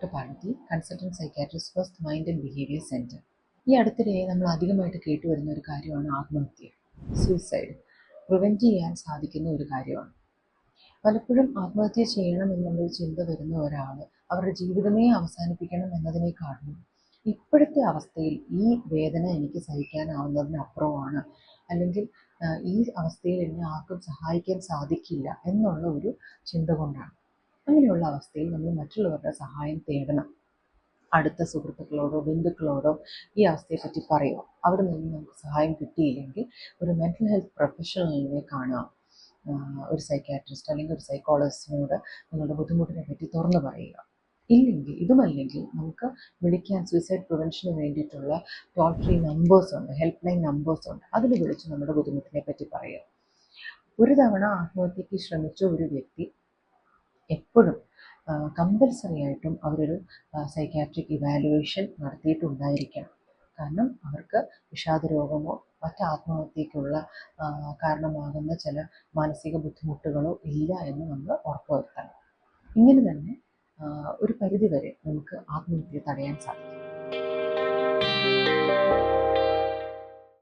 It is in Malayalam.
Doctor Parvathy consultant psychiatrist first mind and behaviour centre ഈ അടുത്തിടെ നമ്മൾ അധികമായിട്ട് കേട്ടുവരുന്ന ഒരു കാര്യമാണ് ആത്മഹത്യ സൂയിസൈഡ് പ്രിവെന്റ് ചെയ്യാൻ സാധിക്കുന്ന ഒരു കാര്യമാണ്. പലപ്പോഴും ആത്മഹത്യ ചെയ്യണം എന്നുള്ളൊരു ചിന്ത വരുന്ന ഒരാൾ അവരുടെ ജീവിതമേ അവസാനിപ്പിക്കണം എന്നതിനേക്കാളും ഇപ്പോഴത്തെ അവസ്ഥയിൽ ഈ വേദന എനിക്ക് സഹിക്കാനാവുന്നതിനപ്പുറമാണ്. അല്ലെങ്കിൽ ഈ അവസ്ഥയിൽ എന്നെ ആർക്കും സഹായിക്കാൻ സാധിക്കില്ല എന്നുള്ള ഒരു ചിന്ത കൊണ്ടാണ്. അങ്ങനെയുള്ള അവസ്ഥയിൽ നമ്മൾ മറ്റുള്ളവരുടെ സഹായം തേടണം. അടുത്ത സുഹൃത്തുക്കളോടോ ബന്ധുക്കളോടോ ഈ അവസ്ഥയെപ്പറ്റി പറയുക. അവിടെ നിന്ന് നമുക്ക് സഹായം കിട്ടിയില്ലെങ്കിൽ ഒരു മെന്റൽ ഹെൽത്ത് പ്രൊഫഷണലിനെ കാണുക. ഒരു സൈക്കാട്രിസ്റ്റ് അല്ലെങ്കിൽ ഒരു സൈക്കോളജിസ്റ്റിനോട് നിങ്ങളുടെ ബുദ്ധിമുട്ടിനെ പറ്റി തുറന്നു പറയുക. ഇല്ലെങ്കിൽ ഇതുമല്ലെങ്കിൽ നമുക്ക് വിളിക്കാൻ സൂയിസൈഡ് പ്രിവെൻഷന് വേണ്ടിയിട്ടുള്ള ടോൾ ഫ്രീ നമ്പേഴ്സ് ഉണ്ട് ഹെൽപ്പ് ലൈൻ നമ്പേഴ്സ് ഉണ്ട്. അതിൽ വിളിച്ച് നമ്മുടെ ബുദ്ധിമുട്ടിനെ പറ്റി പറയുക. ഒരു തവണ ആത്മഹത്യക്ക് ശ്രമിച്ച ഒരു വ്യക്തി എപ്പോഴും കമ്പൽസറി ആയിട്ടും അവരൊരു സൈക്കാട്രിക് ഇവാലുവേഷൻ നടത്തിയിട്ടുണ്ടായിരിക്കണം. കാരണം അവർക്ക് വിഷാദരോഗമോ മറ്റ് ആത്മഹത്യക്കുള്ള കാരണമാകുന്ന ചില മാനസിക ബുദ്ധിമുട്ടുകളോ ഇല്ല എന്ന് നമ്മൾ ഉറപ്പുവരുത്തണം ഇങ്ങനെ തന്നെ ഒരു പരിധിവരെ നമുക്ക് ആത്മഹത്യ തടയാൻ സാധിക്കും.